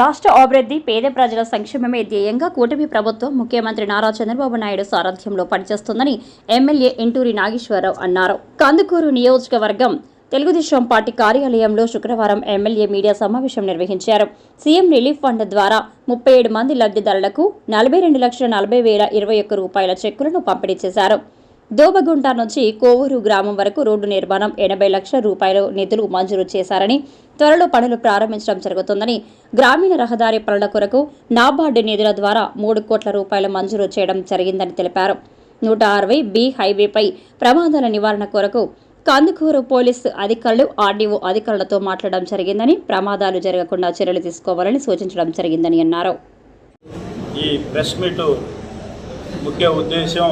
రాష్ట్ర అభివృద్ధి పేద ప్రజల సంక్షేమమే ధ్యేయంగా కూటమి ప్రభుత్వం ముఖ్యమంత్రి నారా చంద్రబాబు నాయుడు సారథ్యంలో పనిచేస్తుందని ఎమ్మెల్యే ఇంటూరి నాగేశ్వరరావు అన్నారు. కందుకూరు నియోజకవర్గం తెలుగుదేశం పార్టీ కార్యాలయంలో శుక్రవారం ఎమ్మెల్యే మీడియా సమావేశం నిర్వహించారు. సీఎం రిలీఫ్ ఫండ్ ద్వారా ముప్పై ఏడు మంది లబ్ధిదారులకు నలభై రెండు లక్షల నలభై వేల ఇరవై ఒక్క రూపాయల చెక్కులను పంపిణీ చేశారు. దోబగుంట నుంచి కోవూరు గ్రామం వరకు రోడ్డు నిర్మాణం ఎనభై లక్షల రూపాయల నిధులు మంజూరు చేశారని త్వరలో పనులు ప్రారంభించడం జరుగుతుందని గ్రామీణ రహదారి పనుల కొరకు నాబార్డు నిధుల ద్వారా మూడు కోట్ల రూపాయలు మంజూరు చేయడం జరిగిందని తెలిపారు. నూట అరవై బి హైవేపై ప్రమాదాల నివారణ కొరకు కందుకూరు పోలీసు అధికారులు ఆర్డీఓ అధికారులతో మాట్లాడడం జరిగిందని ప్రమాదాలు జరగకుండా చర్యలు తీసుకోవాలని సూచించడం జరిగిందని అన్నారు. ఈ ప్రెస్ మీట్ ముఖ్య ఉద్దేశం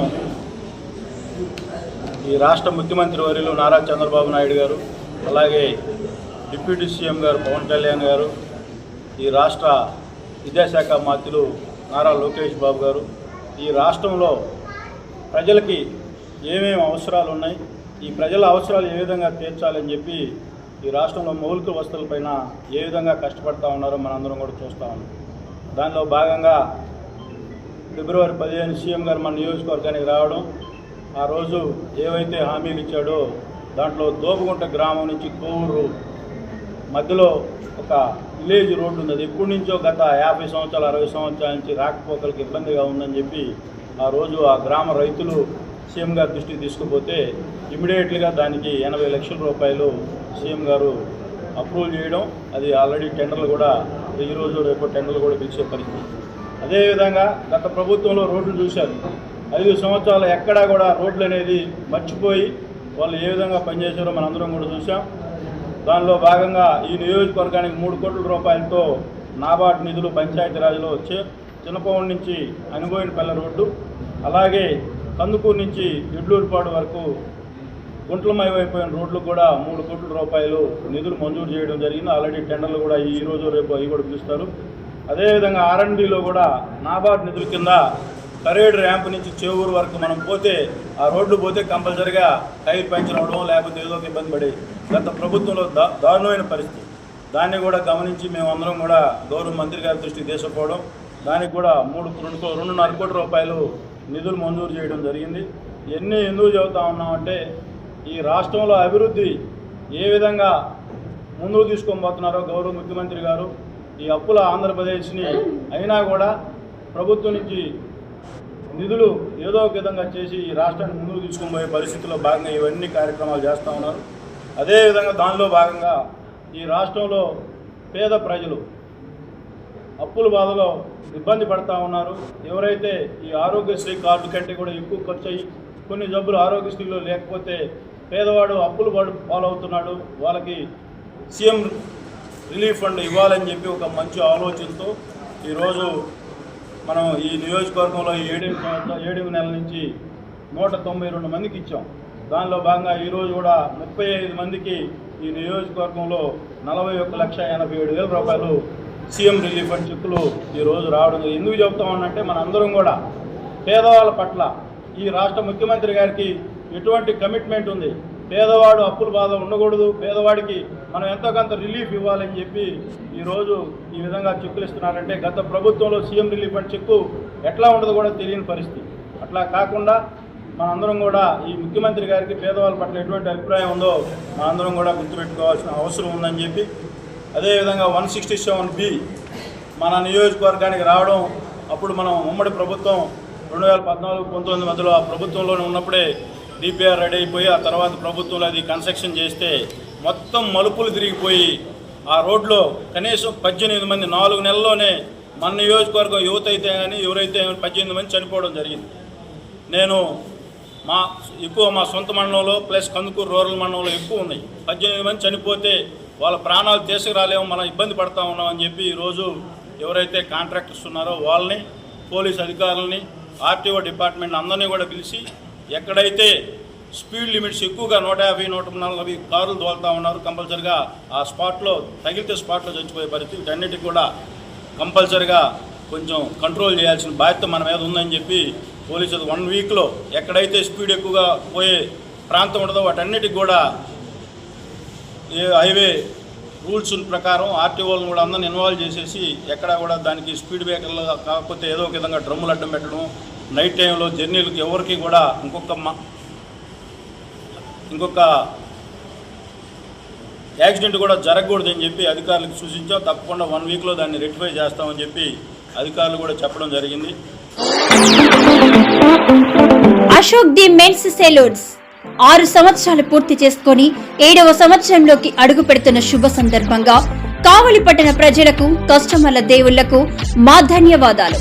ఈ రాష్ట్ర ముఖ్యమంత్రి వర్యులు నారా చంద్రబాబు నాయుడు గారు అలాగే డిప్యూటీ సీఎం గారు పవన్ కళ్యాణ్ గారు ఈ రాష్ట్ర విద్యాశాఖ మంత్రులు నారా లోకేష్ బాబు గారు. ఈ రాష్ట్రంలో ప్రజలకి ఏమేమి అవసరాలు ఉన్నాయి ఈ ప్రజల అవసరాలు ఏ విధంగా తీర్చాలని చెప్పి ఈ రాష్ట్రంలో మౌలిక వస్తువులపైన ఏ విధంగా కష్టపడతా ఉన్నారో మనందరం కూడా చూస్తూ ఉన్నాం. దానిలో భాగంగా ఫిబ్రవరి పదిహేను సీఎం గారు మన నియోజకవర్గానికి రావడం ఆ రోజు ఏవైతే హామీలు ఇచ్చాడో దాంట్లో దోబగుంట గ్రామం నుంచి కోవూరు మధ్యలో ఒక విలేజ్ రోడ్డు ఉన్నది. ఎప్పటి నుంచో గత యాభై సంవత్సరాలు అరవై సంవత్సరాల నుంచి రాకపోకలకు ఇబ్బందిగా ఉందని చెప్పి ఆ రోజు ఆ గ్రామ రైతులు సీఎం గారి దృష్టికి తీసుకుపోతే ఇమీడియట్లీగా దానికి ఎనభై లక్షల రూపాయలు సీఎం గారు అప్రూవల్ చేయడం అది ఆల్రెడీ టెండర్లు కూడా ఈ రోజు రేపు టెండర్లు కూడా పిలిచే పరిస్థితి. అదేవిధంగా గత ప్రభుత్వంలో రోడ్లు చూశారు. ఐదు సంవత్సరాలు ఎక్కడా కూడా రోడ్లు అనేది మర్చిపోయి వాళ్ళు ఏ విధంగా పనిచేశారో మనందరం కూడా చూసాం దానిలో భాగంగా ఈ నియోజకవర్గానికి మూడు కోట్ల రూపాయలతో నాబార్డు నిధులు పంచాయతీరాజ్లో వచ్చే చిన్నపవన్ నుంచి అనుగోయినపల్లె రోడ్డు అలాగే కందుకూరు నుంచి ఎడ్లూరుపాడు వరకు గుంటలమయమైపోయిన రోడ్లు కూడా మూడు కోట్ల రూపాయలు నిధులు మంజూరు చేయడం జరిగింది. ఆల్రెడీ టెండర్లు కూడా ఈ రోజు రేపు అవి కూడా పిలుస్తారు. అదేవిధంగా ఆర్ఎండ్బిలో కూడా నాబార్డు నిధుల కింద కరేడు ర్యాంప్ నుంచి చేవూరు వరకు మనం పోతే ఆ రోడ్లు పోతే కంపల్సరిగా టైర్ పంచర్ అవడం లేకపోతే ఏదో ఒక ఇబ్బంది పడి గత ప్రభుత్వంలో దా దారుణమైన పరిస్థితి. దాన్ని కూడా గమనించి మేమందరం కూడా గౌరవ మంత్రి గారి దృష్టికి తీసుకుపోవడం దానికి కూడా మూడు రెండు రెండున్నర కోట్ల రూపాయలు నిధులు మంజూరు చేయడం జరిగింది. ఎన్ని ఎందుకు చెబుతా ఉన్నామంటే ఈ రాష్ట్రంలో అభివృద్ధి ఏ విధంగా ముందుకు తీసుకొని పోతున్నారో గౌరవ ముఖ్యమంత్రి గారు ఈ అప్పుల ఆంధ్రప్రదేశ్ని అయినా కూడా ప్రభుత్వం నుంచి నిధులు ఏదో ఒక విధంగా చేసి ఈ రాష్ట్రాన్ని ముందుకు తీసుకుపోయే పరిస్థితుల్లో భాగంగా ఇవన్నీ కార్యక్రమాలు చేస్తూ ఉన్నారు. అదేవిధంగా దానిలో భాగంగా ఈ రాష్ట్రంలో పేద ప్రజలు అప్పుల బాధలో ఇబ్బంది పడతా ఉన్నారు. ఎవరైతే ఈ ఆరోగ్యశ్రీ కార్డు కంటే కూడా ఎక్కువ ఖర్చు అయ్యి కొన్ని జబ్బులు ఆరోగ్యశ్రీలో లేకపోతే పేదవాడు అప్పులు పడు పాలవుతున్నాడు. వాళ్ళకి సీఎం రిలీఫ్ ఫండ్ ఇవ్వాలని చెప్పి ఒక మంచి ఆలోచనతో ఈరోజు మనం ఈ నియోజకవర్గంలో ఏడేమి ఏడెనిమిది నెల నుంచి నూట తొంభై రెండు మందికి ఇచ్చాం. దానిలో భాగంగా ఈరోజు కూడా ముప్పై ఐదు మందికి ఈ నియోజకవర్గంలో నలభై ఒక్క లక్ష ఎనభై ఏడు వేల రూపాయలు సీఎం రిలీఫ్ ఫండ్ చెక్కులు ఈరోజు రావడం ఎందుకు చెప్తా ఉన్నంటే మనందరం కూడా పేదవాళ్ళ పట్ల ఈ రాష్ట్ర ముఖ్యమంత్రి గారికి ఎటువంటి కమిట్మెంట్ ఉంది? పేదవాడు అప్పుల బాధ ఉండకూడదు. పేదవాడికి మనం ఎంతో కొంత రిలీఫ్ ఇవ్వాలని చెప్పి ఈరోజు ఈ విధంగా చెక్కులు ఇస్తున్నారంటే గత ప్రభుత్వంలో సీఎం రిలీఫ్ అండ్ చెక్కు ఎట్లా ఉండదు కూడా తెలియని పరిస్థితి. అట్లా కాకుండా మనందరం కూడా ఈ ముఖ్యమంత్రి గారికి పేదవాళ్ళ పట్ల ఎటువంటి అభిప్రాయం ఉందో మనందరం కూడా గుర్తుపెట్టుకోవాల్సిన అవసరం ఉందని చెప్పి అదేవిధంగా వన్ సిక్స్టీ సెవెన్ బి మన నియోజకవర్గానికి రావడం అప్పుడు మనం ఉమ్మడి ప్రభుత్వం రెండు వేల పద్నాలుగు పంతొమ్మిది మధ్యలో ఆ ప్రభుత్వంలోనే ఉన్నప్పుడే డిపిఆర్ రెడీ అయిపోయి ఆ తర్వాత ప్రభుత్వంలో అది కన్స్ట్రక్షన్ చేస్తే మొత్తం మలుపులు తిరిగిపోయి ఆ రోడ్లో కనీసం పద్దెనిమిది మంది నాలుగు నెలల్లోనే మన నియోజకవర్గం యువత అయితే కానీ ఎవరైతే పద్దెనిమిది మంది చనిపోవడం జరిగింది. నేను మా ఎక్కువ మా సొంత మండలంలో ప్లస్ కందుకూరు రూరల్ మండలంలో ఎక్కువ ఉన్నాయి. పద్దెనిమిది మంది చనిపోతే వాళ్ళ ప్రాణాలు తీసుకురాలేము మనం ఇబ్బంది పడతా ఉన్నాం అని చెప్పి ఈరోజు ఎవరైతే కాంట్రాక్టర్స్ ఉన్నారో వాళ్ళని పోలీస్ అధికారులని ఆర్టీఓ డిపార్ట్మెంట్ అందరినీ కూడా పిలిచి ఎక్కడైతే స్పీడ్ లిమిట్స్ ఎక్కువగా నూట యాభై నూట నలభై కార్లు తోలుతా ఉన్నారు కంపల్సరిగా ఆ స్పాట్లో తగిలితే స్పాట్లో చచ్చిపోయే పరిస్థితి అన్నిటికీ కూడా కంపల్సరిగా కొంచెం కంట్రోల్ చేయాల్సిన బాధ్యత మన మీద ఉందని చెప్పి పోలీసులు వన్ వీక్లో ఎక్కడైతే స్పీడ్ ఎక్కువగా పోయే ప్రాంతం ఉండదో వాటన్నిటికి కూడా ఏ హైవే రూల్స్ ప్రకారం ఆర్టీఓలను కూడా అందరిని ఇన్వాల్వ్ చేసేసి ఎక్కడా కూడా దానికి స్పీడ్ బ్రేకర్లు కాకపోతే ఏదో ఒక విధంగా డ్రమ్ములు అడ్డం పెట్టడం నైట్ టైంలో జర్నీలకు ఎవరికి కూడా ఇంకొక ఇంకొక యాక్సిడెంట్ కూడా జరగకూడదని చెప్పి అధికారులకు సూచించాం. తప్పకుండా వన్ వీక్లో దాన్ని రెక్టిఫై చేస్తామని చెప్పి అధికారులు కూడా చెప్పడం జరిగింది. Ashok the men's saloons. ఆరు సంవత్సరాలు పూర్తి చేసుకొని ఏడవ సంవత్సరంలోకి అడుగు పెడుతున్న శుభ సందర్భంగా కావలి పట్టణ ప్రజలకు కస్టమర్ల దేవుళ్ళకు మా ధన్యవాదాలు.